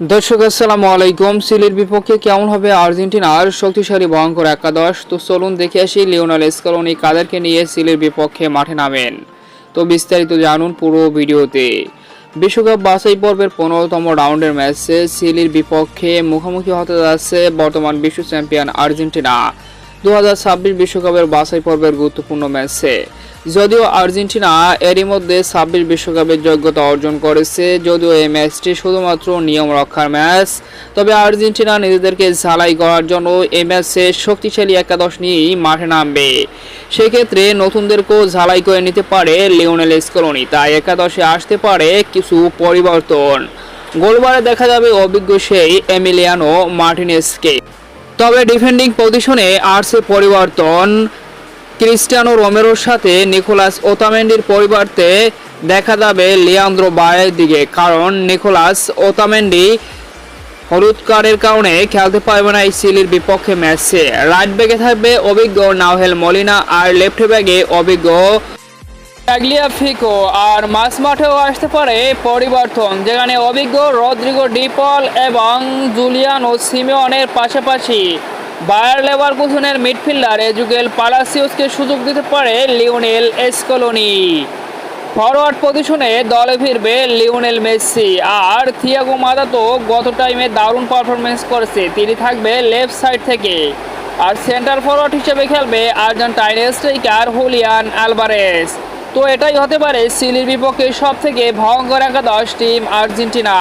দর্শক, আসসালামু আলাইকুম। সিলির বিপক্ষে কেমন হবে আর্জেন্টিনার? শক্তিশালী, ভয়ঙ্কর একাদশ। তো চলুন দেখে আসি লিওনাল স্কলনি কাদেরকে নিয়ে সিলির বিপক্ষে মাঠে নামেন। তো বিস্তারিত জানুন পুরো ভিডিওতে। বিশ্বকাপ বাছাই পর্বের পনেরোতম রাউন্ডের ম্যাচে সিলির বিপক্ষে মুখোমুখি হতে যাচ্ছে বর্তমান বিশ্ব চ্যাম্পিয়ন আর্জেন্টিনা। দু বিশ্বকাপের বাছাই পর্বের গুরুত্বপূর্ণ ম্যাচে। যদিও আর্জেন্টিনা এরই মধ্যে ছাব্বিশ বিশ্বকাপের যোগ্যতা অর্জন করেছে, যদিও এই ম্যাচটি শুধুমাত্র নিয়ম রক্ষার ম্যাচ। তবে আর্জেন্টিনা নিজেদেরকে ঝালাই করার জন্য এই ম্যাচে শক্তিশালী একাদশ নিয়েই মাঠে নামবে। সেক্ষেত্রে নতুনদেরকেও ঝালাই করে নিতে পারে লিওনেল স্কলনি, তাই একাদশে আসতে পারে কিছু পরিবর্তন। গোলবারে দেখা যাবে অভিজ্ঞ সেই এমিলিয়ানো মার্টিনেসকে। তবে ডিফেন্ডিং পজিশনে আসছে পরিবর্তন, ক্রিস্টিয়ানো রোমেরোর সাথে নিকোলাস ওতামেন্ডির পরিবর্তে দেখা যাবে লিয়ান্দ্রো বায়ের দিকে, কারণ নিকোলাস ওতামেন্ডি হলুদ কার্ডের কারণে খেলতে পারবে না এই সিলির বিপক্ষে ম্যাচে রাইট ব্যাগে থাকবে অভিজ্ঞ নাওহেল মলিনা আর লেফট ব্যাগে অভিজ্ঞ ফিকো আর মাঝ মাঠেও আসতে পারে পরিবর্তন, যেখানে অভিজ্ঞ রদ্রিগো ডিপল এবং জুলিয়ান ও সিমিওনের পাশাপাশি বায়ার লেবার কুসনের মিডফিল্ডার এজুগেল পালাসিওসকে সুযোগ দিতে পারে লিওনেল এসকলোনি। ফরওয়ার্ড পজিশনে দলে ফিরবে লিওনেল মেসি আর থিয়াগো মাদা তো গত টাইমে দারুণ পারফরমেন্স করেছে, তিনি থাকবে লেফট সাইড থেকে। আর সেন্টার ফরওয়ার্ড হিসেবে খেলবে আর্জেন্টাইন স্ট্রাইকার হুলিয়ান আলভারেস। তো এটাই হতে পারে সিলির বিপক্ষে সব থেকে ভয়ঙ্কর একাদশ টিম আর্জেন্টিনা